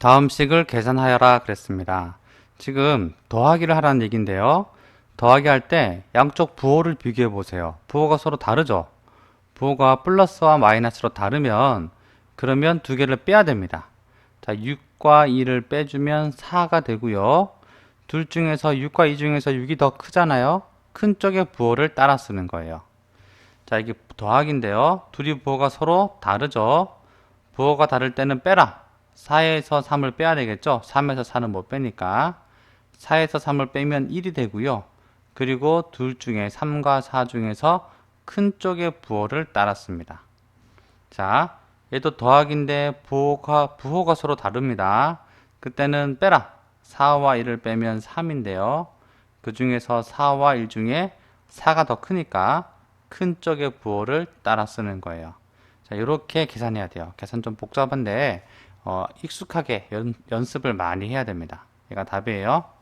다음 식을 계산하여라 그랬습니다. 지금 더하기를 하라는 얘기인데요. 더하기 할 때 양쪽 부호를 비교해 보세요. 부호가 서로 다르죠? 부호가 플러스와 마이너스로 다르면 그러면 두 개를 빼야 됩니다. 자, 6과 2를 빼주면 4가 되고요. 둘 중에서 6과 2 중에서 6이 더 크잖아요. 큰 쪽의 부호를 따라 쓰는 거예요. 자, 이게 더하기인데요. 둘이 부호가 서로 다르죠. 부호가 다를 때는 빼라. 4에서 3을 빼야 되겠죠. 3에서 4는 못 빼니까. 4에서 3을 빼면 1이 되고요. 그리고 둘 중에 3과 4 중에서 큰 쪽의 부호를 따랐습니다. 자, 얘도 더하기인데 부호가, 부호가 서로 다릅니다. 그때는 빼라. 4와 1을 빼면 3인데요. 그 중에서 4와 1 중에 4가 더 크니까 큰 쪽의 부호를 따라 쓰는 거예요. 자, 이렇게 계산해야 돼요. 계산 좀 복잡한데, 어, 익숙하게 연, 연습을 많이 해야 됩니다. 얘가 답이에요.